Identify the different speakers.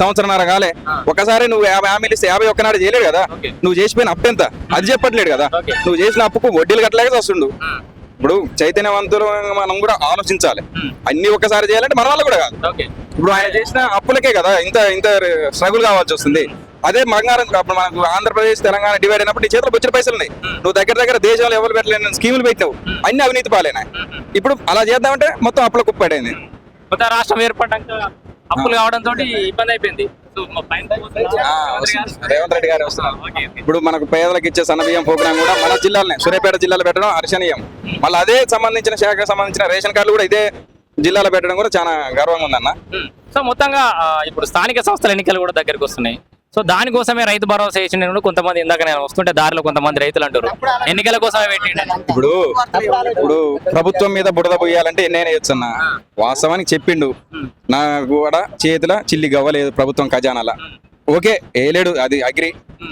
Speaker 1: సంవత్సరంన్నర కాలే. ఒకసారి నువ్వు యాభై హామీలు ఇస్తే యాభై ఒక్కనాడు చేయలేడు కదా. నువ్వు చేసిపోయిన అప్పు ఎంత? అది చెప్పట్లేడు కదా. నువ్వు చేసిన అప్పుకు వడ్డీలు కట్టలేక వస్తుండు ఇప్పుడు చైతన్యవంతులు మనం కూడా ఆలోచించాలి. అన్ని ఒక్కసారి చేయాలంటే మన వల్ల కూడా కాదు. ఇప్పుడు ఆయన చేసిన అప్పులకే కదా ఇంత ఇంత స్ట్రగుల్ కావాల్సి వస్తుంది. అదే బంగారం అప్పుడు మనకు ఆంధ్రప్రదేశ్ తెలంగాణ డివైడ్ అయినప్పుడు నీ చేతిలో వచ్చిన పైసలు ఉన్నాయి. నువ్వు దగ్గర దగ్గర దేశంలో ఎవరు పెట్టలేని స్కీములు పెట్టినావు. అన్ని అవినీతి పాలేనా ఇప్పుడు అలా చేద్దామంటే మొత్తం అప్పుల కుప్పడైంది
Speaker 2: కొత్త రాష్ట్రం ఏర్పడ్డాక అప్పులు కావడంతో ఇబ్బంది అయిపోయింది.
Speaker 1: రేవంత్ రెడ్డి గారు. వస్తున్నారు. ఇప్పుడు మనకు పేదలకు ఇచ్చే సన్నబియ్యం ప్రోగ్రామ్ కూడా మన జిల్లాలోనే సూర్యాపేట జిల్లాలో పెట్టడం హర్షణీయం. మళ్ళీ అదే సంబంధించిన శాఖకు సంబంధించిన రేషన్ కార్డులు కూడా ఇదే జిల్లాలో పెట్టడం కూడా చాలా గర్వంగా ఉందన్న.
Speaker 2: సో మొత్తంగా ఇప్పుడు స్థానిక సంస్థల ఎన్నికలు కూడా దగ్గరికి వస్తున్నాయి. సో దానికోసమే రైతు భరోసా వేసిన కొంతమంది ఇందాక నేను వస్తుంటే దారిలో కొంతమంది రైతులు అంటారు. ఎన్నికల కోసమే పెట్టిండు.
Speaker 1: ఇప్పుడు ఇప్పుడు ప్రభుత్వం మీద బుడద పోయాలంటే ఎన్నైనా అన్న వాస్తవానికి చెప్పిండు. నాకు కూడా చేతిలో చిల్లి గవ్వలేదు ప్రభుత్వం ఖజానాల. ఓకే వేయలేడు అది అగ్రి.